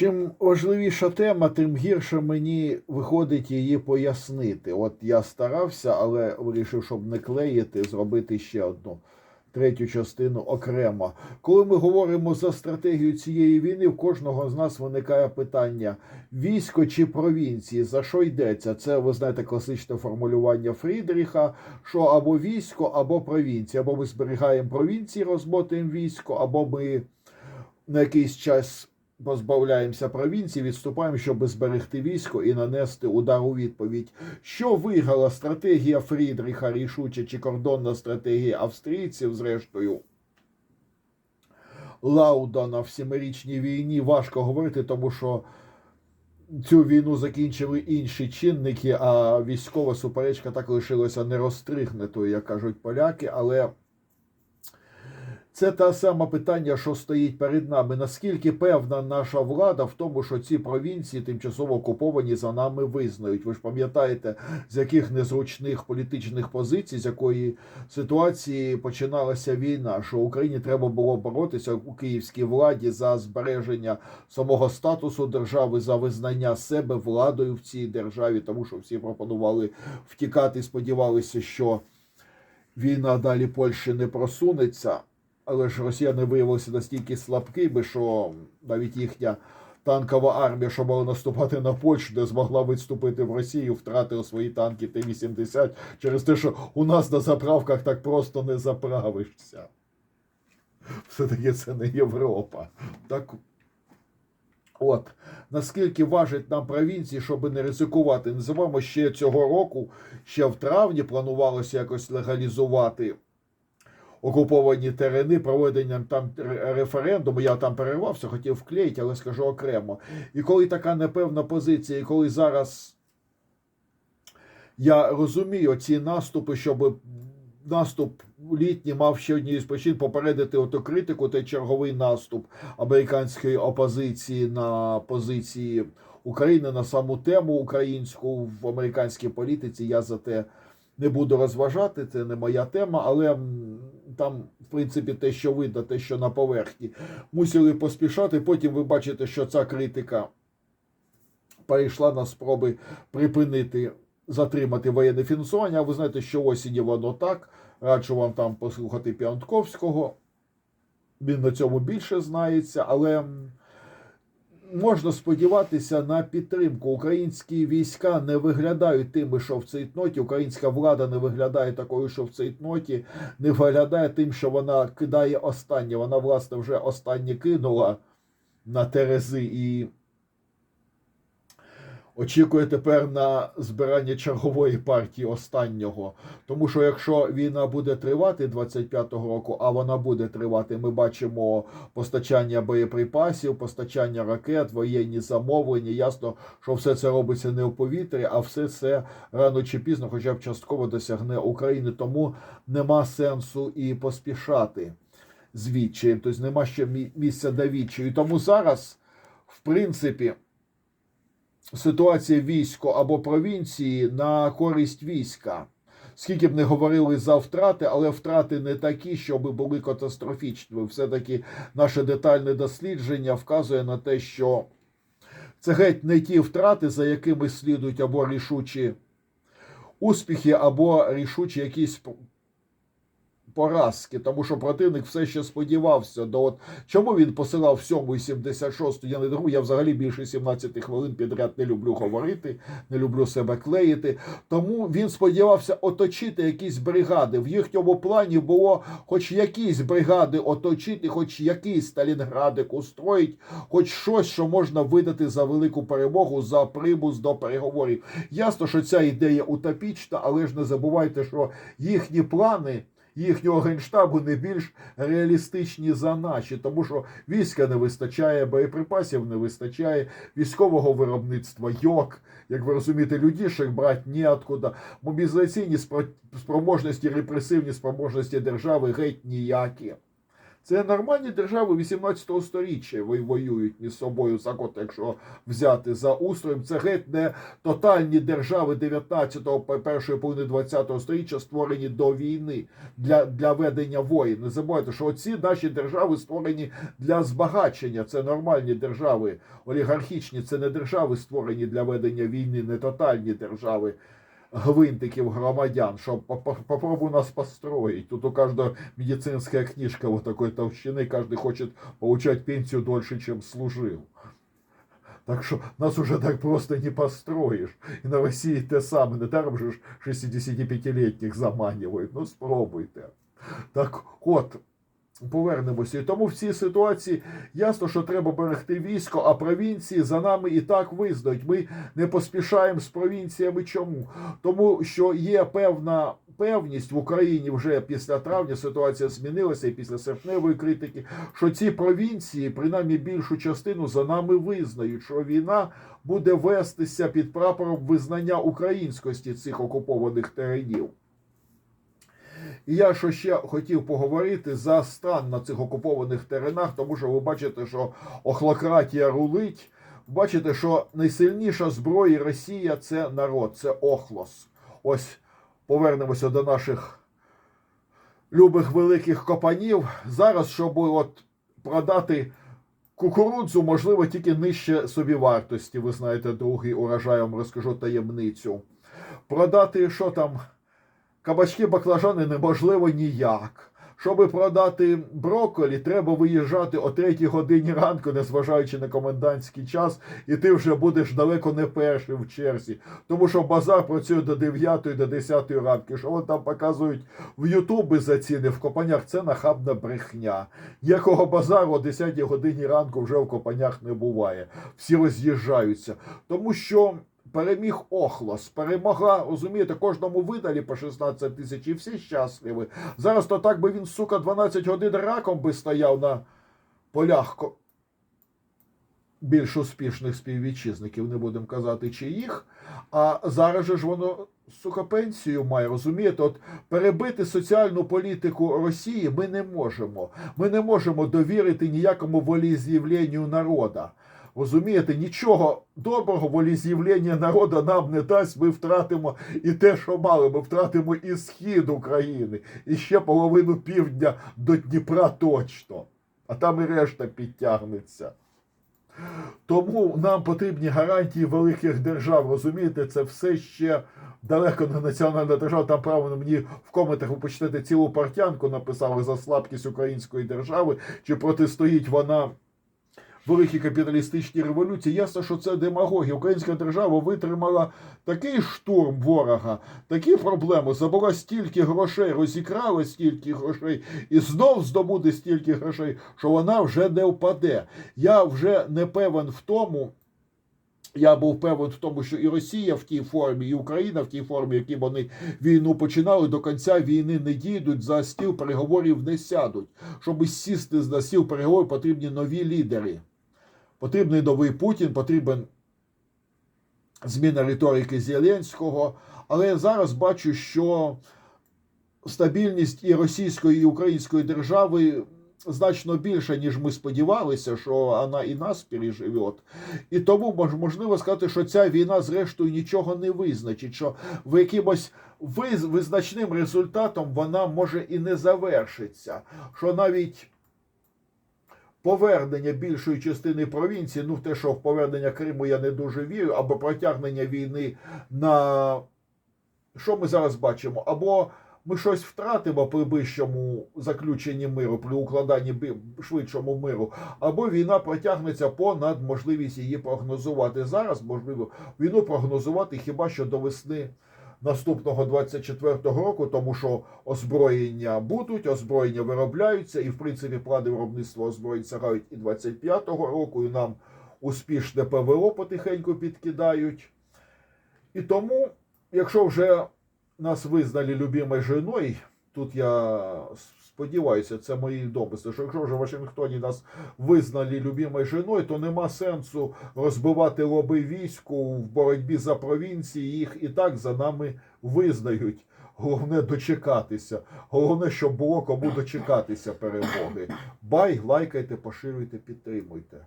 Чим важливіша тема, тим гірше мені виходить її пояснити. От я старався, але вирішив, щоб не клеїти, зробити ще одну третю частину окремо. Коли ми говоримо за стратегію цієї війни, в кожного з нас виникає питання: військо чи провінції? За що йдеться? Це ви знаєте класичне формулювання Фрідріха: що або військо, або провінція, або ми зберігаємо провінції, розмотуємо військо, або ми на якийсь час позбавляємося провінції, відступаємо, щоб зберегти військо і нанести удар у відповідь. Що виграла стратегія Фрідріха рішуче чи кордонна стратегія австрійців, зрештою? Лаудана в сімирічній війні важко говорити, тому що цю війну закінчили інші чинники, а військова суперечка так лишилася нерозстригнутою, як кажуть поляки. Але це те саме питання, що стоїть перед нами. Наскільки певна наша влада в тому, що ці провінції тимчасово окуповані за нами визнають? Ви ж пам'ятаєте, з яких незручних політичних позицій, з якої ситуації починалася війна, що Україні треба було боротися у київській владі за збереження самого статусу держави, за визнання себе владою в цій державі, тому що всі пропонували втікати, сподівалися, що війна далі Польщі не просунеться. Але ж росіяни виявилися настільки слабкими, що навіть їхня танкова армія, що мала наступати на Польщу, не змогла відступити в Росію, втратила свої танки Т-80 через те, що у нас на заправках так просто не заправишся. Все-таки це не Європа. Так От наскільки важить нам провінції, щоб не ризикувати. Не забуваємо, ще цього року, ще в травні планувалося якось легалізувати окуповані терени проведенням там референдуму. Я там перервався, хотів вклеїти, але скажу окремо. І коли така непевна позиція, і коли зараз я розумію ці наступи, щоб наступ літній мав ще однією з причин попередити оту критику, той черговий наступ американської опозиції на позиції України на саму тему українську в американській політиці. Я за те не буду розважати, це не моя тема, але там, в принципі, те, що видно, те, що на поверхні, мусили поспішати. Потім ви бачите, що ця критика перейшла на спроби припинити, затримати воєнне фінансування. А ви знаєте, що осінні воно так. Раджу вам там послухати Піантковського. Він на цьому більше знається, але можна сподіватися на підтримку. Українські війська не виглядають тими, що в цейтноті. Українська влада не виглядає такою, що в цейтноті, не виглядає тим, що вона кидає останнє. Вона, власне, вже останнє кинула на Терези і очікує тепер на збирання чергової партії останнього. Тому що якщо війна буде тривати 25-го року, а вона буде тривати, ми бачимо постачання боєприпасів, постачання ракет, воєнні замовлення. Ясно, що все це робиться не у повітрі, а все це рано чи пізно, хоча б частково досягне України. Тому нема сенсу і поспішати з відчаєм. Тобто нема ще місця для відчаю. Тому зараз, в принципі ситуація військо або провінції на користь війська. Скільки б не говорили за втрати, але втрати не такі, щоб були катастрофічними. Все-таки наше детальне дослідження вказує на те, що це геть не ті втрати, за якими слідують або рішучі успіхи, або рішучі якісь поразки, тому що противник все ще сподівався. До от чому він посилав 7 і 76 я не другу, я взагалі більше 17 хвилин підряд не люблю говорити, не люблю себе клеїти. Тому він сподівався оточити якісь бригади. В їхньому плані було хоч якісь бригади оточити, хоч якийсь Сталінградик устроїть, хоч щось, що можна видати за велику перемогу, за примус до переговорів. Ясно, що ця ідея утопічна, але ж не забувайте, що їхні плани їхнього генштабу не більш реалістичні за наші, тому що війська не вистачає, боєприпасів не вистачає, військового виробництва йок, як ви розумієте, людішек брати ніоткуда. Мобілізаційні спро- спроможності, репресивні спроможності держави геть ніякі. Це нормальні держави 18 століття ви- воюють між собою за кот, якщо взяти за устроєм. Це геть не тотальні держави 19-го, по- першої половини 20-го століття, створені до війни для, для ведення воїн. Не забувайте, що оці наші держави створені для збагачення. Це нормальні держави, олігархічні. Це не держави створені для ведення війни, не тотальні держави. Гвинтиків громадян, що по- по- попробуй нас построить. Тут у каждого медицинская книжка вот такой толщины, каждый хочет получать пенсию дольше, чем служил. Так що нас уже так просто не построїш. І на Росії те саме, не даром же ж 65-літніх заманюють. Ну спробуйте. Так от, повернемося. І тому в цій ситуації ясно, що треба берегти військо, а провінції за нами і так визнають. Ми не поспішаємо з провінціями. Чому? Тому що є певна певність в Україні вже після травня ситуація змінилася і після серпневої критики, що ці провінції, принаймні більшу частину, за нами визнають, що війна буде вестися під прапором визнання українськості цих окупованих теренів. І я що ще хотів поговорити за стан на цих окупованих теренах, тому що ви бачите, що охлократія рулить. Бачите, що найсильніша зброя Росія це народ, це охлос. Ось повернемося до наших любих великих копанів. Зараз, щоб от продати кукурудзу, можливо, тільки нижче собівартості. Ви знаєте, другий урожай, я вам розкажу таємницю. Продати що там? Кабачки баклажани неможливо ніяк. Щоби продати брокколі, треба виїжджати о 3 годині ранку, незважаючи на комендантський час, і ти вже будеш далеко не перший в черзі. Тому що базар працює до 9 до 10 ранку. Що вони там показують в Ютубі за ціни в копанях, це нахабна брехня. Ніякого базару о 10 годині ранку вже в копанях не буває. Всі роз'їжджаються. Тому що переміг Охлос, перемогла, розумієте, кожному видалі по 16 тисяч і всі щасливі. Зараз то так би він, сука, 12 годин раком би стояв на полях більш успішних співвітчизників, не будемо казати, чи їх. А зараз же ж воно, сука, пенсію має, розумієте? От перебити соціальну політику Росії ми не можемо. Ми не можемо довірити ніякому воліз'явленню народа. Розумієте, нічого доброго воліз'явлення народу нам не дасть. Ми втратимо і те, що мали. Ми втратимо і схід України, і ще половину півдня до Дніпра точно. А там і решта підтягнеться. Тому нам потрібні гарантії великих держав. Розумієте, це все ще далеко не національна держава. Там правильно мені в коментах ви почнете цілу партянку написали за слабкість української держави, чи протистоїть вона великій капіталістичні революції. Ясно, що це демагогія. Українська держава витримала такий штурм ворога, такі проблеми, забула стільки грошей, розікрала стільки грошей і знов здобуде стільки грошей, що вона вже не впаде. Я вже не певен в тому. Я був певен в тому, що і Росія в тій формі, і Україна в тій формі, які вони війну починали, до кінця війни не дійдуть, за стіл переговорів не сядуть. Щоб сісти за стіл переговорів, потрібні нові лідери. Потрібний новий Путін, потрібен зміна риторики Зеленського. Але я зараз бачу, що стабільність і російської, і української держави значно більша, ніж ми сподівалися, що вона і нас переживе. І тому можливо сказати, що ця війна, зрештою, нічого не визначить, що в якимось виз- визначним результатом вона може і не завершиться. Що навіть повернення більшої частини провінції, ну те, що в повернення Криму я не дуже вірю, або протягнення війни на що ми зараз бачимо? Або ми щось втратимо при ближчому заключенні миру, при укладанні швидшому миру, або війна протягнеться понад можливість її прогнозувати. Зараз можливо війну прогнозувати хіба що до весни наступного 24-го року, тому що озброєння будуть, озброєння виробляються, і в принципі плани виробництва озброєнь сягають і 25-го року, і нам успішне ПВО потихеньку підкидають. І тому, якщо вже нас визнали любимою жіною, тут я сподіваюся, це мої домисли, що якщо вже в Вашингтоні нас визнали любимою жіною, то нема сенсу розбивати лоби війську в боротьбі за провінції. Їх і так за нами визнають. Головне дочекатися. Головне, щоб було кому дочекатися перемоги. Бай, лайкайте, поширюйте, підтримуйте.